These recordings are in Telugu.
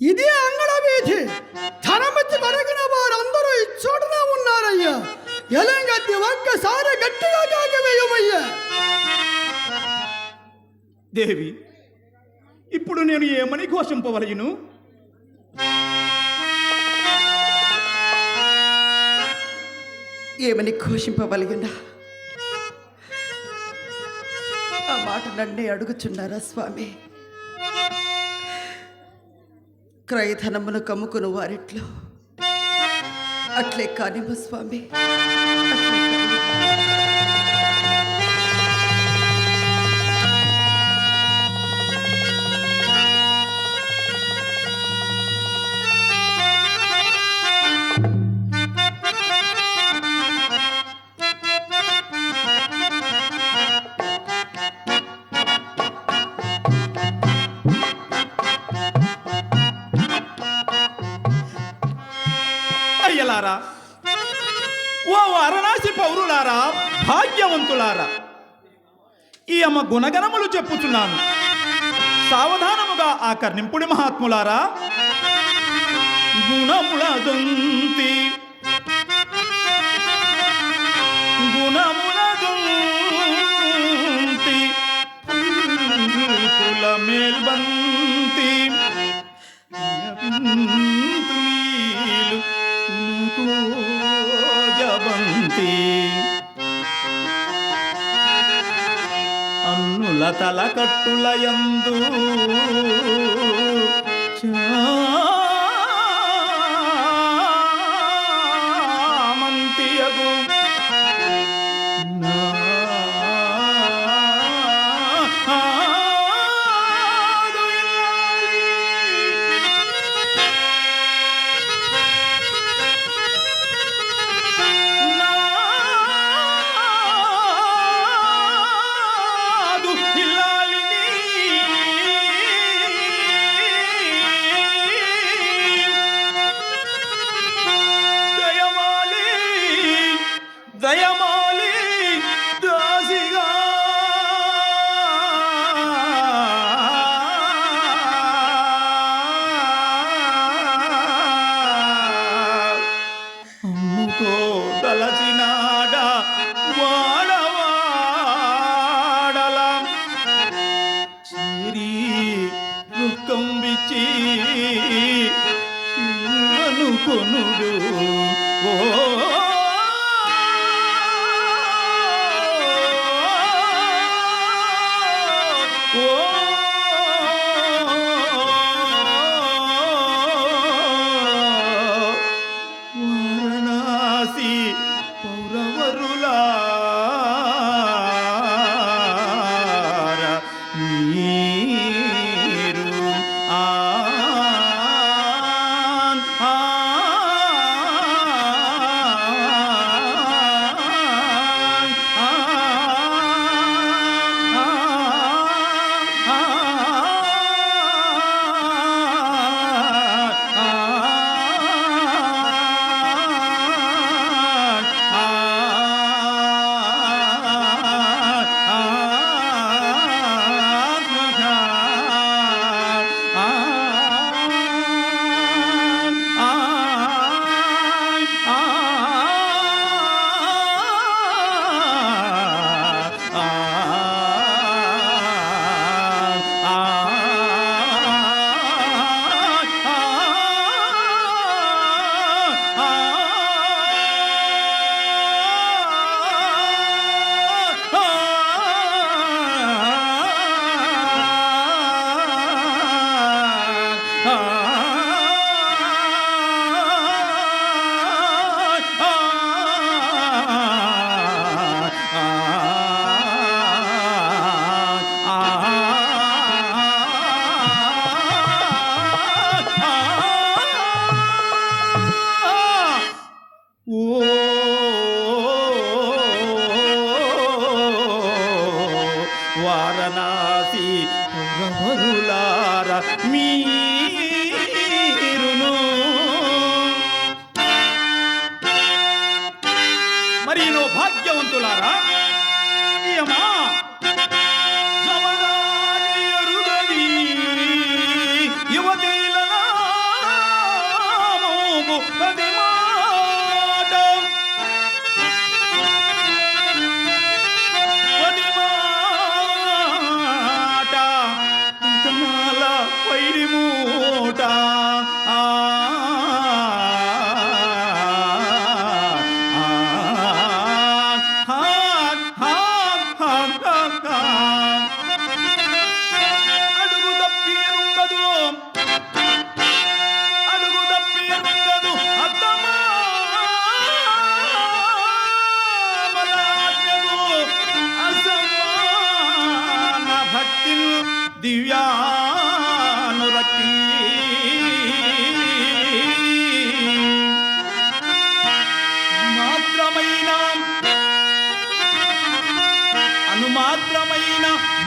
ఇది అంగళ వీధి. ధనమిచ్చి కొరగిన వారందరూ ఇచ్చోటనే ఉన్నారయ్యా. ఎలంగత్తి ఒక్కసారి గట్టిగా కాకవేయమయ్యా దేవి ఇప్పుడు నేను ఏమని ఘోషింపవలయును? ఏమని ఘోషింపవలిగినా ఆ మాట నన్నే అడుగుచున్నారా స్వామి? క్రయధనమును కమ్ముకుని వారిట్లో. అట్లే కానివ్వ స్వామి. గుణగణములు చెప్పుచున్నాను. సావధానముగా ఆ కర్ణింపుడి మహాత్ములారా గుణముల దొంతి తల కట్టుల చా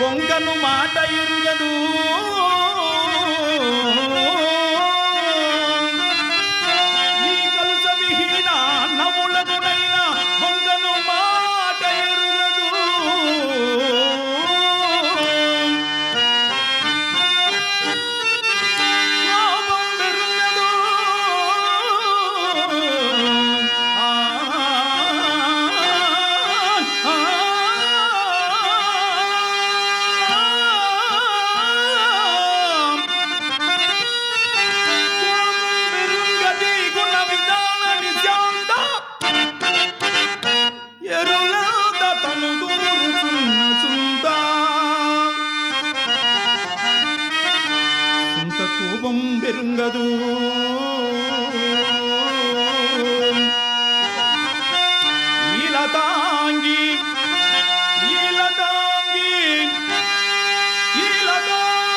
బొంకను మాట ఎరుగదు. ಗಂಗದೂ தாங்கி ஈல தாங்கி ஈல தாங்கி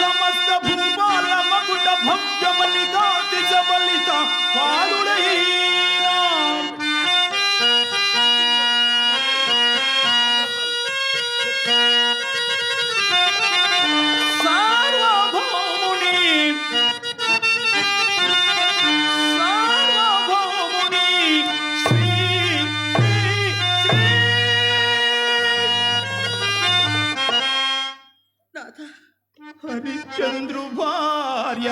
ಸಮಸ್ತ ಭೂಪಾಲ ಮಗುಟ ಭವ್ಯ ಬಲಿತ ದಿಜ ಬಲಿತ ಪಾಲ హరిచంద్రు భార్య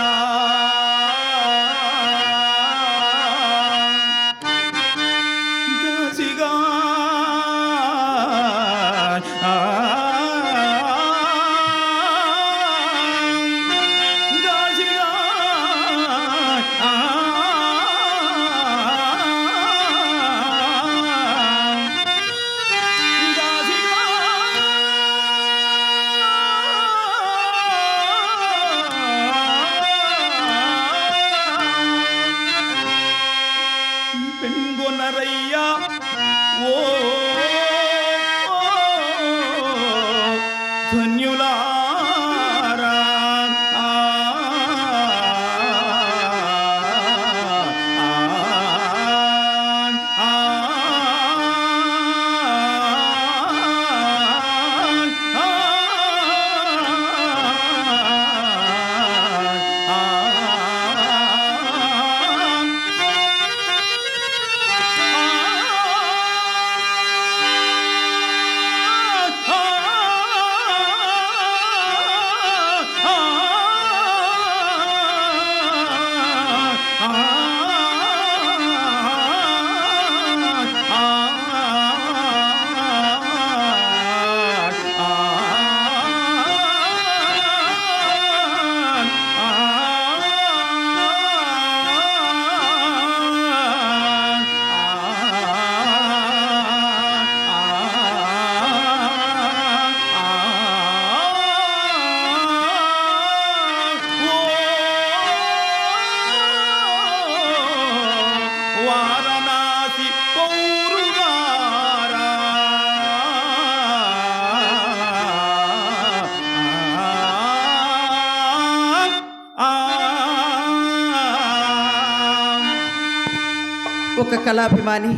కళాభిమాని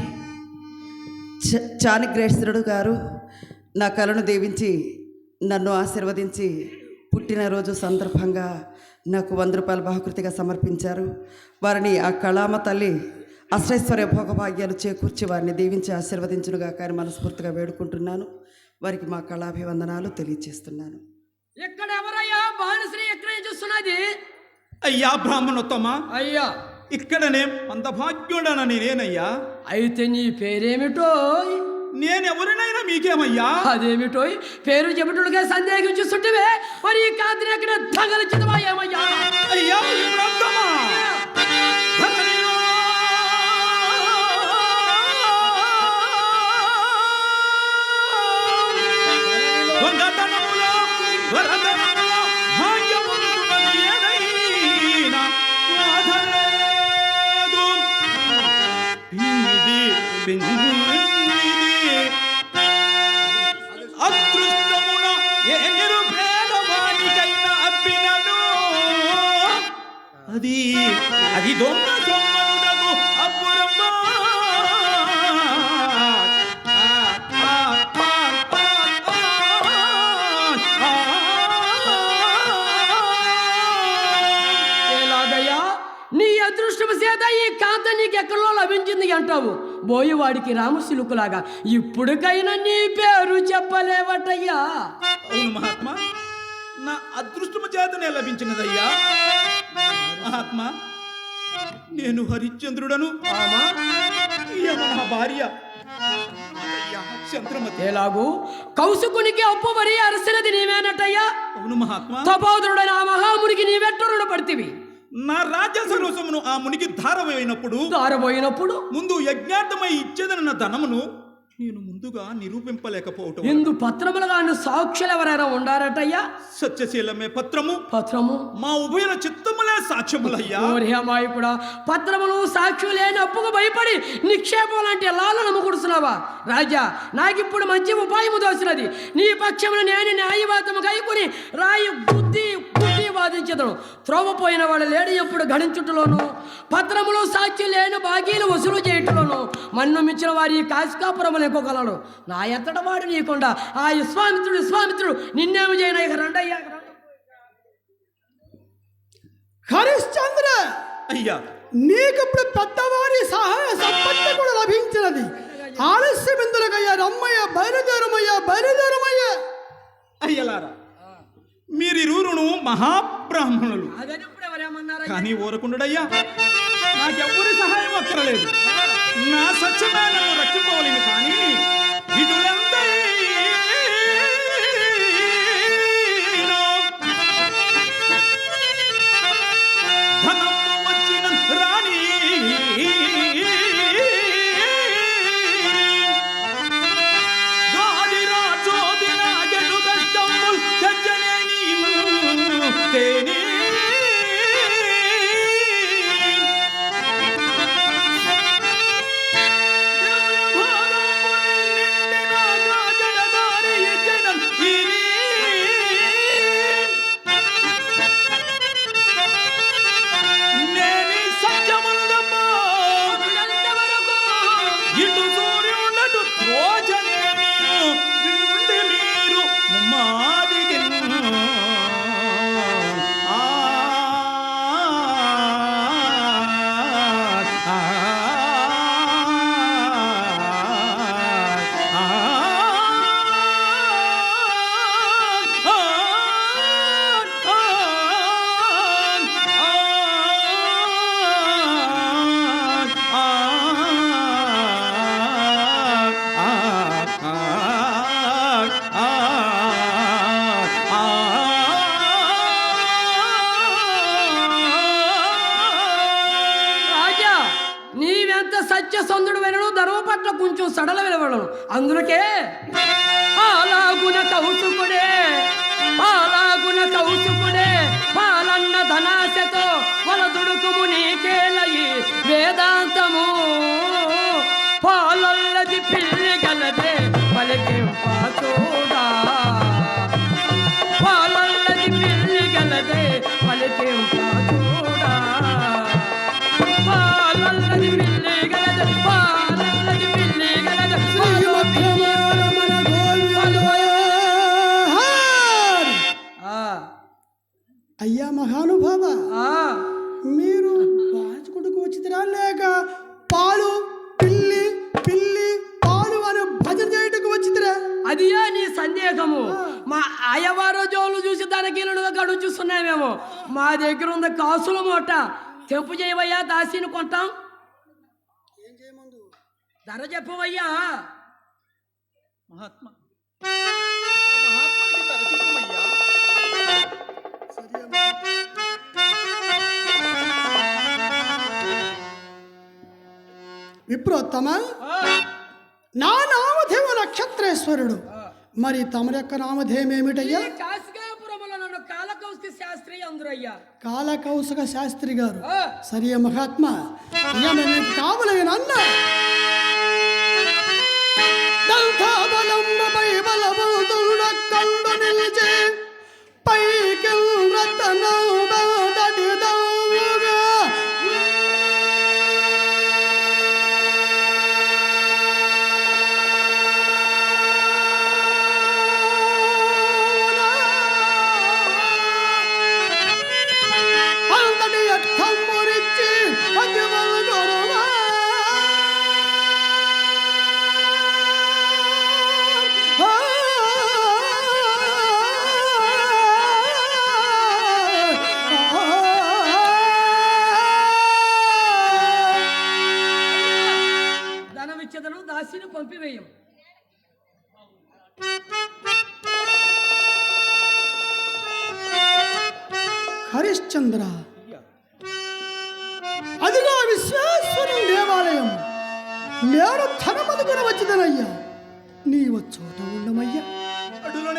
చ- చాణగ్రేశ్వరుడు గారు నా కళను దీవించి నన్ను ఆశీర్వదించి పుట్టినరోజు సందర్భంగా నాకు వంద రూపాయల బహుకృతిగా సమర్పించారు. వారిని ఆ కళామ తల్లి అష్టైశ్వర్య భోగభాగ్యాలు చేకూర్చి వారిని దీవించి ఆశీర్వదించునుగా కానీ మనస్ఫూర్తిగా వేడుకుంటున్నాను. వారికి మా కళాభివందనాలు తెలియజేస్తున్నాను. ఎక్కడ ఎవరయ్యా? భానుశ్రీ ఎక్కడ చూస్తున్నది? అయ్యా బ్రాహ్మణోత్తమా? అయ్యా. ఇక్కడనే మందభాగ్యుడనని నేనయ్యా అయితే నీ పేరేమిటో నేనెవరినైనా మీకేమయ్యా? అదేమిటో పేరు చెబుతుడుగా సందేహించుస్తుంటే మరి ఈ కాంతిని తగలించదమా ఏమయ్యా అయ్యా అది దొంగ సొమ్మనుడకు అప్పురమ్మ. ఎలాగయ్యా నీ అదృష్టం చేత ఈ కాంత నీకెక్కడో లభించింది అంటావు. బోయేవాడికి రామశిలుకులాగా ఇప్పుడుకైనా నీ పేరు చెప్పలేవటయ్యా. అవును మహాత్మా నా అదృష్టము చేతనే లభించినదయ్యా. మహాత్మా నేను హరిశ్చంద్రుడను. నా భార్య. ఎలాగూ కౌసుకునికి అప్పు మరి అరసినది నీవేనటయ్యా? అవును మహాత్మా. తపోదుడైన ఆ మహామునికి నీవెట్ట రుణపడితివి నా రాజ్య సర్వస్వమును ఆ మునికి ధారమైనప్పుడు దారబోయినప్పుడు ముందు యజ్ఞార్థమై ఇచ్చేదన్న ధనమును నేను ముందుగా నిరూపింపలేకపోవటం ఇందు పత్రములుగా సాక్షులు ఎవరైనా ఉండారటయ్యా? సత్యశీలమే పత్రము. పత్రము. మా ఉభయుల చిత్తములే సాక్ష్యములయ్యా. ఓరి అమాయకుడా పత్రములు సాక్షులు లేని అప్పుకు భయపడి నిక్షేపం లాంటి లాలు నమ్ముకుడుతున్నావా రాజా నాకిప్పుడు మంచి ఉపాయము దోసినది నీ పక్షమును నేను న్యాయవాదము కైకొని రాయి బుద్ధి బుద్ధి వాదించదను. త్రోవపోయిన వాడు లేడి ఎప్పుడు గణించుటలోను. పత్రములు సాక్షి లేని బాకీలు వసూలు చేయటలోను. మన్ను మించిన వారి కాశికాపురములు ఎక్కువగలడు నా ఎత్తడ వాడు నీకుండా. ఆ విశ్వామిత్రుడు విశ్వామిత్రుడు నిన్నేమి చేయను? ఇక రండయ్యా. హరిశ్చంద్ర అయ్యా. నీకిప్పుడు పెద్దవారి సహాయ సంపత్తి కూడా లభించినది. ఆలస్యం ఎందులకయ్యా రమ్మయ్య బయలుదేరమయ్యా బయలుదేరమయ్యా. అయ్యలారా. మీరిరువురును మహాబ్రాహ్మణులు? కానీ ఊరకుండుడయ్యా నాకెవ్వరి సహాయం అక్కరలేదు నా సత్యమే నన్ను రక్షింపవలేను కానీ ఇటులంతైనా మా దగ్గర ఉంది కాసుల మూట. తెంపు చేయవయ్యా దాసిని కొంటాం. ధర చెప్పవయ్యా. మహాత్మా ఆ మహాత్మునికి తరచుకుమయ్యా విప్రోత్తమ? నా నామధేమ నక్షత్రేశ్వరుడు. మరి తమరి యొక్క నామధేయం ఏమిటయ్యా? కాలకౌస్తి కాలకౌశక శాస్త్రి గారు. ఆ, సరే మహాత్మా. కావలైన అన్న. దంతాబలంబపై బలవంతుడ కండు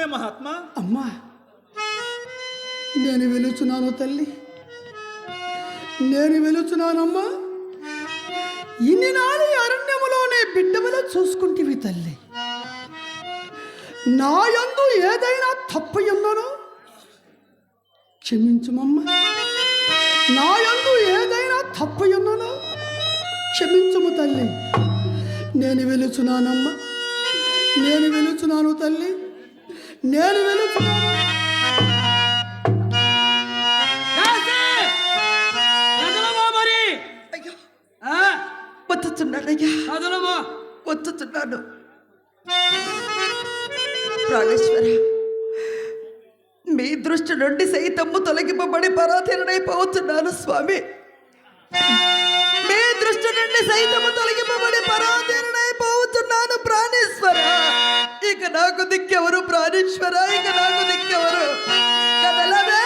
మహాత్మా? అమ్మా నేను వెలుచున్నాను తల్లి. నేను వెలుచున్నానమ్మా ఇన్ని నాడు అరణ్యములోనే బిడ్డవల చూసుకుంటివి తల్లి. నా యందు ఏదైనా తప్పు ఉందనో క్షమించుమమ్మా. నా యందు ఏదైనా తప్పు ఉన్ననో క్షమించుము తల్లి. నేను వెలుచున్నానమ్మా. నేను వెలుచున్నాను తల్లి. నేను ఆ, వచ్చుచున్నాడయ్యా కదలమా? వచ్చుచున్నాడు ప్రాణేశ్వర మీ దృష్టి నుండి సైతము తొలగింపబడి పరాధీనుడైపోతున్నాను స్వామి. నుండి సైతము తొలగింపబడి పరాధీనుడైపోతున్నాను ప్రాణేశ్వర. ఇక నాకు దిక్కెవరు ప్రాణేశ్వర ఇక నాకు దిక్కెవరు. కదలవే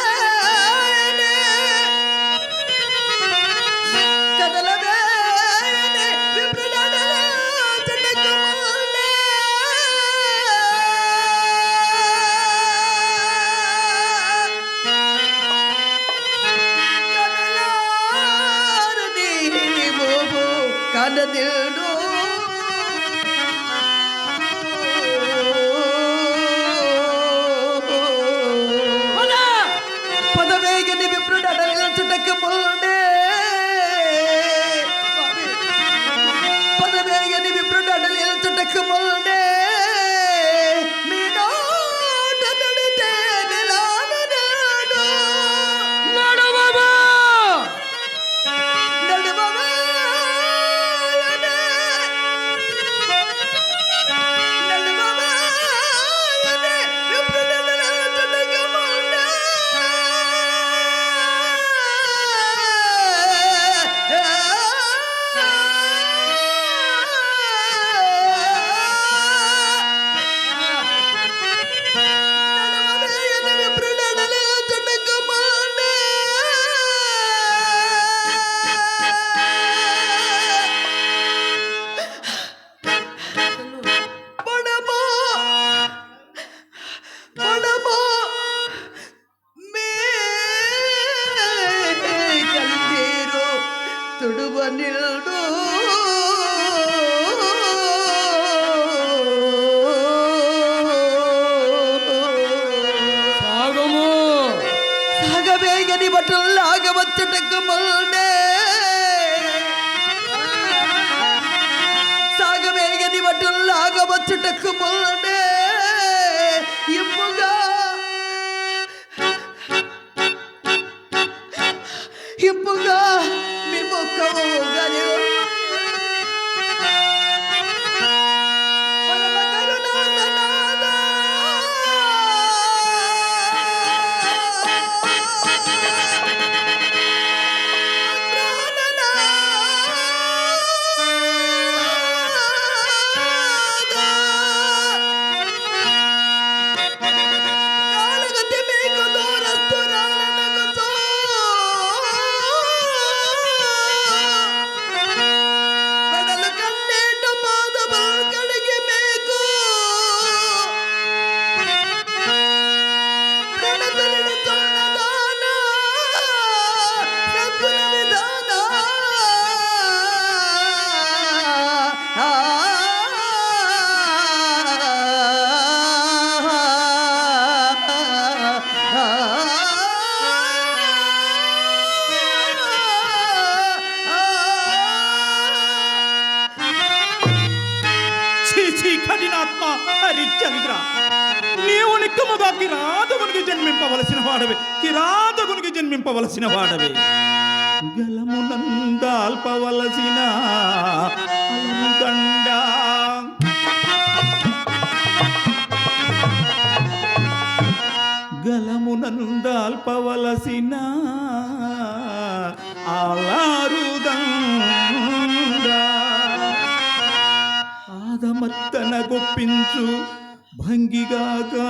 కఠినాత్మ హరిచంద్ర నీవు నిక్కముగా కిరాతకునికి జన్మింపవలసిన వాడవే. కిరాతకునికి జన్మింపవలసిన వాడవే. గలమునందాల్పవలసిన అలముదండ గలమునందాల్పవలసిన ఆలారు మత్తన గొప్పించు భంగిగాగా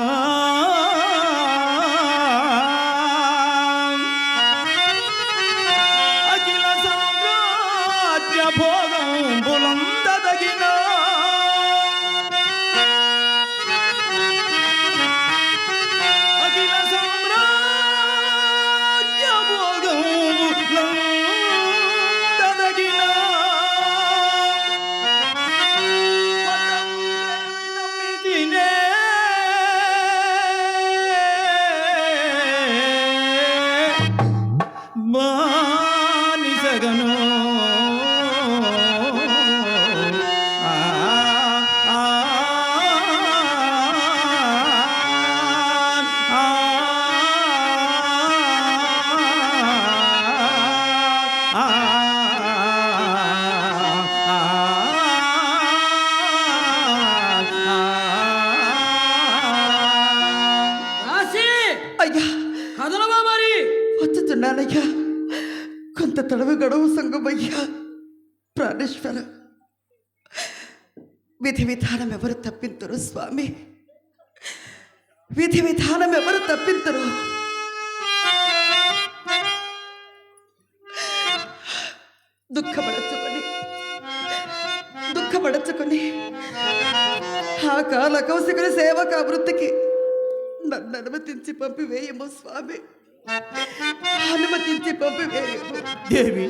ప్రాణేశ్వర విధి విధానం ఎవరు తప్పింతురు స్వామి? విధి విధానం ఎవరు తప్పింతురు? దుఃఖపడచుకొని దుఃఖపడచుకొని ఆ కాల కౌశికుని సేవక వృత్తికి నన్ను అనుమతించి పంపివేయము స్వామి. అనుమతించి దేవి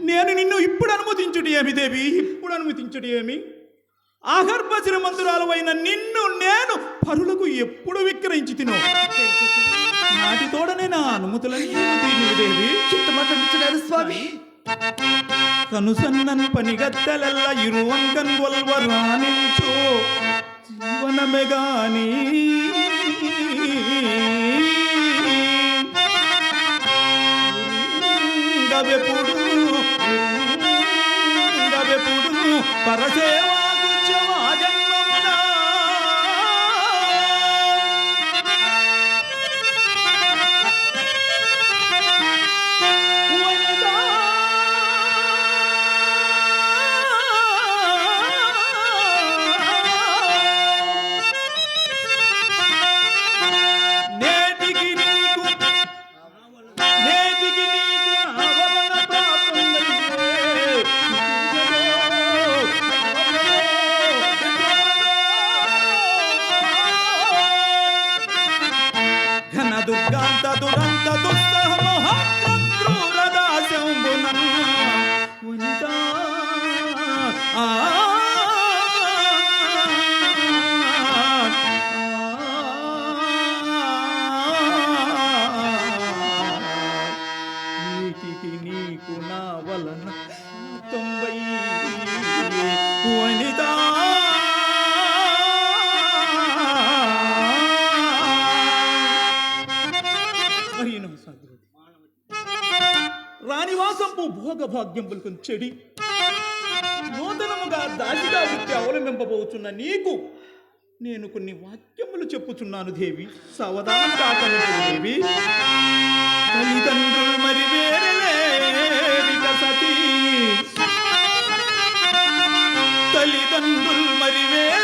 నేను నిన్ను ఇప్పుడు అనుమతించుటి ఏమి దేవి? ఇప్పుడు అనుమతించుటి ఏమి? ఆగర్భచిన మందురాలవైన నిన్ను నేను పరులకు ఎప్పుడు విక్రయించి తిను నాటి తోడనే నా అనుమతులన్నీ దేవి? మాట్లాడుతున్నారు స్వామి. కనుసన్నన్ పనిగత్తెలల్ల ఇరువంకన్ రాణించు జీవనమే గాని. ఉండవెప్పుడు ఉండవెప్పుడు పరసేవ భాగ్యం పలుకుని చెడి. నూతనముగా దాసిగా వృత్తి అవలంబింపబోతున్న నీకు నేను కొన్ని వాక్యములు చెప్పుచున్నాను దేవి. సవధానం కాకనుడు దేవి. తల్లిదండ్రులు మరి సతీ. తల్లిదండ్రులు మరి వేరే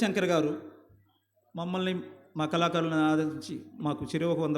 శంకర్ గారు మమ్మల్ని మా కళాకారులను ఆదరించి మాకు చెరువు ఒక వంద